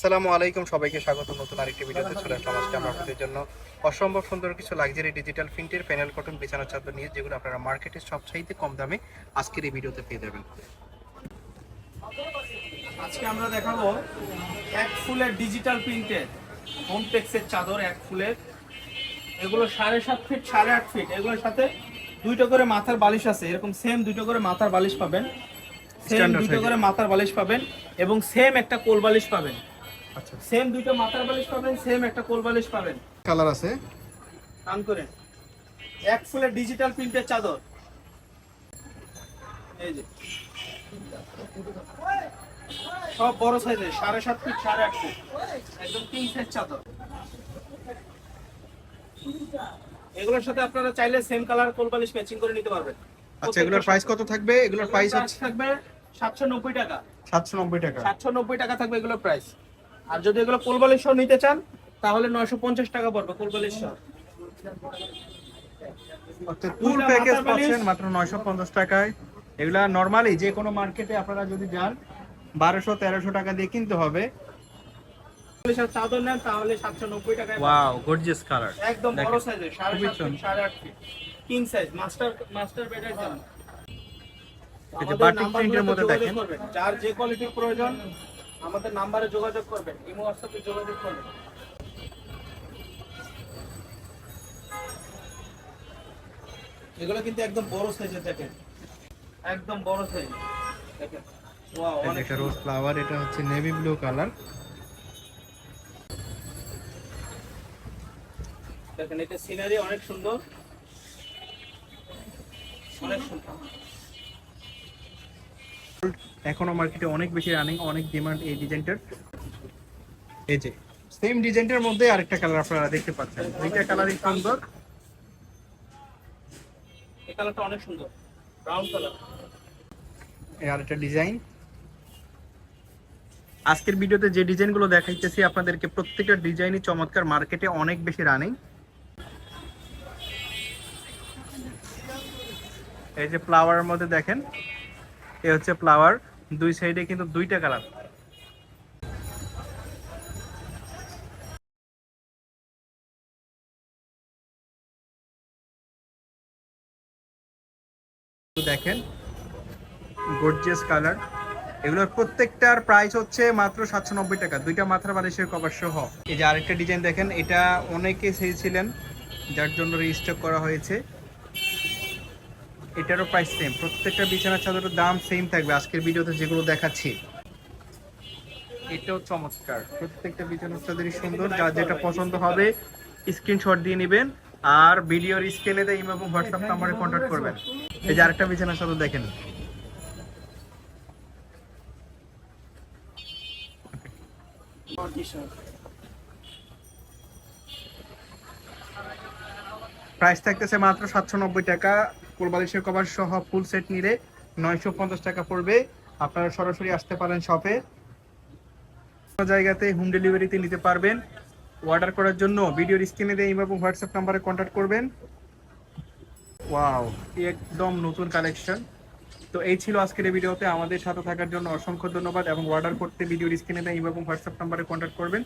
আসসালামু আলাইকুম সবাইকে স্বাগত। নতুন আরেকটি ভিডিওতে চলে আসলাম। আজকে আমরা আপনাদের জন্য অসম্ভব সুন্দর কিছু লাক্সারি ডিজিটাল প্রিন্টের প্যানেল কটন বিছানা চাদর নিয়ে যেগুলো আপনারা মার্কেটে সবচাইতে কম দামে আজকের এই ভিডিওতে পেয়ে যাবেন। আজকে আমরা দেখাবো এক ফুলের ডিজিটাল প্রিন্টের হোমটেক্সের চাদর এক ফুলের। এগুলো সাড়ে সাত ফিট সাড়ে আট ফিট এগুলোর সাথে দুইটা করে মাথার বালিশ আছে। এরকম সেম দুটো করে মাথার বালিশ পাবেন। সেম দুটো করে মাথার বালিশ পাবেন এবং সেম একটা কোল বালিশ পাবেন। আচ্ছা। সেম দুটো মাথার বালিশ পাবেন সেম একটা কোল বালিশ পাবেন। কালার আছে? টান করে। এক ফুলের ডিজিটাল প্রিন্টের চাদর। এই যে। সব বড় সাইজের সাড়ে সাত ফিট সাড়ে আট ফিট একদম কিং সাইজ চাদর। এগুলোর সাথে আপনারা চাইলে সেম কালার কোলবালিশ ম্যাচিং করে নিতে পারবেন। আচ্ছা এগুলোর প্রাইস কত থাকবে? এগুলোর প্রাইস হচ্ছে থাকবে সাতশো নব্বই টাকা। সাতশো নব্বই টাকা। সাতশো নব্বই টাকা থাকবে এগুলোর প্রাইস আর যদি এগুলো কোলবালিশ সহ নিতে চান তাহলে নয়শো পঞ্চাশ টাকা পড়বে কোলবালিশ সহ অর্থাৎ ফুল প্যাকেজ পাচ্ছেন মাত্র নয়শো পঞ্চাশ টাকায়। এগুলা নর্মালি যে কোনো মার্কেটে আপনারা যদি যান বারোশো তেরোশো টাকা দিয়ে কিনতে হবে। চাদর নেন তাহলে সাতশো নব্বই টাকায় পাবেন। ওয়াও গর্জিয়াস কালার একদম বড় সাইজের সাড়ে সাত সাড়ে আট feet king size master master বেডের জন্য। এই যে বাটিক প্রিন্টের মধ্যে দেখেন। যার যে কোয়ালিটির প্রয়োজন আমাদের নাম্বারে যোগাযোগ করবেন ইমো হোয়াটসঅ্যাপে যোগাযোগ করবেন। এগুলো কিন্তু একদম বড় সাইজের দেখেন। একদম বড় সাইজ দেখেন ওয়াও অনেক রোজ ফ্লাওয়ার এটা হচ্ছে নেভি ব্লু কালার দেখেন এটা সিনারি অনেক সুন্দর। অনেক সুন্দর। এখনও মার্কেটে অনেক বেশি রানিং অনেক ডিমান্ড এই ডিজাইনটার এই যে সেম ডিজাইনটার মধ্যে আরেকটা কালার আপনারা দেখতে পাচ্ছেন। দুইটা কালারই সুন্দর। এই কালারটা অনেক সুন্দর। ব্রাউন কালার এই আরেকটা ডিজাইন আজকের ভিডিওতে যে ডিজাইনগুলো দেখাইতেছি আপনাদেরকে প্রত্যেকটা ডিজাইনই চমৎকার মার্কেটে অনেক বেশি রানিং এই যে ফ্লাওয়ারের মধ্যে দেখেন এ হচ্ছে ফ্লাওয়ার দুই সাইডে কিন্তু দুইটা কালার। দেখেন গর্জিয়াস কালার এগুলোর প্রত্যেকটার প্রাইস হচ্ছে মাত্র সাতশো নব্বই টাকা। দুইটা মাথার বালিশের কভার সহ। এই যে আরেকটা ডিজাইন দেখেন, এটা অনেকে চেয়েছিলেন যার জন্য রিস্টক করা হয়েছে। এটারও প্রাইস সেম প্রত্যেকটা বিছানার চাদরের দাম সেম থাকবে। আজকের ভিডিওতে যেগুলো দেখাচ্ছি, এটাও চমৎকার। প্রত্যেকটা বিছানার চাদরই সুন্দর। যার যেটা পছন্দ হবে স্ক্রিনশট দিয়ে নেবেন। আর ভিডিওর স্ক্রিনে দেয় এবং হোয়াটসঅ্যাপ নাম্বারে কন্ট্যাক্ট করবেন। এই যে আরেকটা বিছানার চাদর দেখেন। প্রাইস থাকতেছে মাত্র সাতশো নব্বই টাকা কোলবালিশের কভার সহ ফুল সেট নিলে নয়শো পঞ্চাশ টাকা পড়বে। আপনারা সরাসরি আসতে পারেন শপে জায়গাতে হোম ডেলিভারিতে নিতে পারবেন। অর্ডার করার জন্য ভিডিওর স্ক্রিনে দিয়ে এবং হোয়াটসঅ্যাপ নাম্বারে কন্ট্যাক্ট করবেন। ওয়াও একদম নতুন কালেকশন তো এই ছিল আজকের এই ভিডিওতে আমাদের সাথে থাকার জন্য অসংখ্য ধন্যবাদ এবং অর্ডার করতে ভিডিওর স্ক্রিনে দেয় এবং হোয়াটসঅ্যাপ নাম্বারে কন্ট্যাক্ট করবেন।